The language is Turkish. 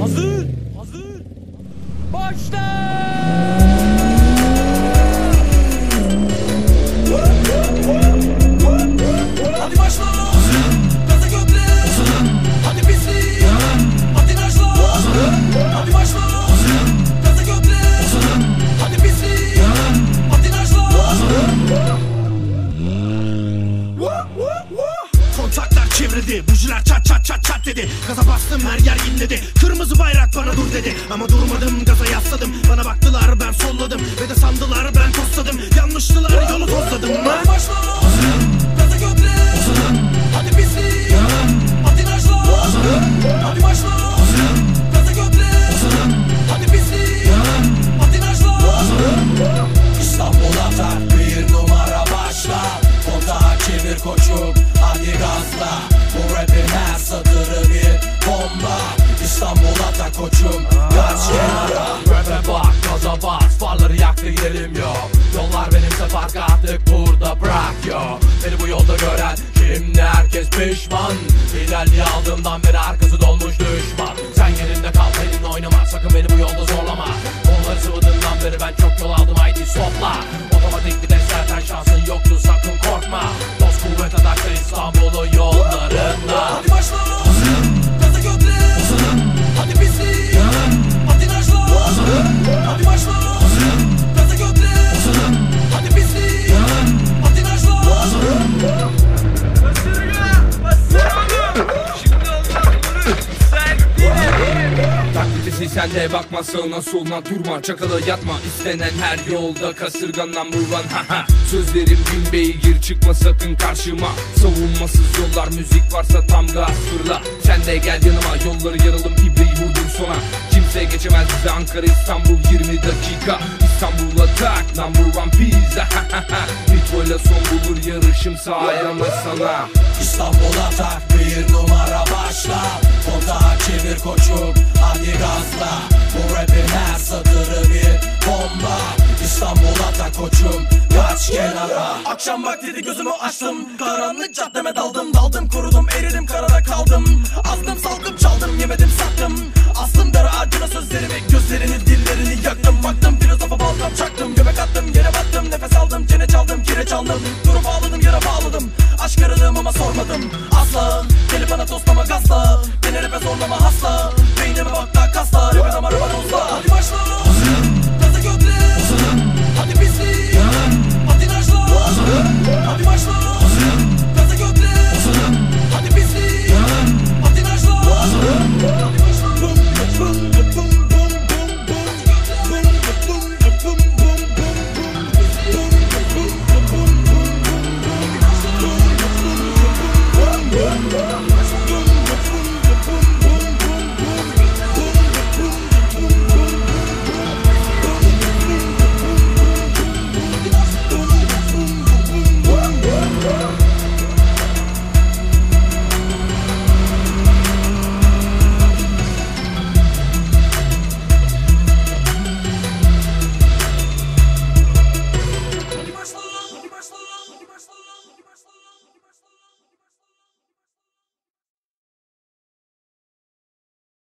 Hazır. Hazır. Başla. Hadi başla! Başla! Hadi Kontaklar çevrildi Bujiler çat çat çat dedi. Gaza bastım her yer inledi. Kırmızı bayrak bana dur dedi. Ama durmadım gaza yasladım. Bana baktılar ben solladım. Ve de sandılar ben tosladım. Yanlıştılar yolu tozladım. Hadi başla Kontağı çevir koçum. Hadi gazla Bu rapin her satırı bir bomba. İstanbul atar koçum. Kaç kenara Rap'e bak gaza bas. Farları yak ve gidelim yo Yollar benimse fark artık burada bırak yo Beni bu yolda gören şimdi herkes pişman. İlerliği aldığımdan beri arkası dolmuş sen de bakma sağına soluna durma. Çakala yatma istenen her yolda kasırgandan number haha Sözlerim bin beygir çıkma sakın karşıma. Savunmasız yollar müzik varsa tam gaz fırla. Sen de gel yanıma yolları yaralım ibreyi vurdum sona. Kimse geçemez bize Ankara İstanbul 20 dakika. İstanbul'a tak number one pizza. Nitro'yla son bulur yarışım sahayama sana İstanbul atak bir numara başla. Kontağı çevir koçum hadi gazla Bu rapin her satırı bir bomba. İstanbul atak koçum kaç kenara. Akşam vaktiydi gözümü açtım Karanlık caddeme daldım Daldım kurudum Woo!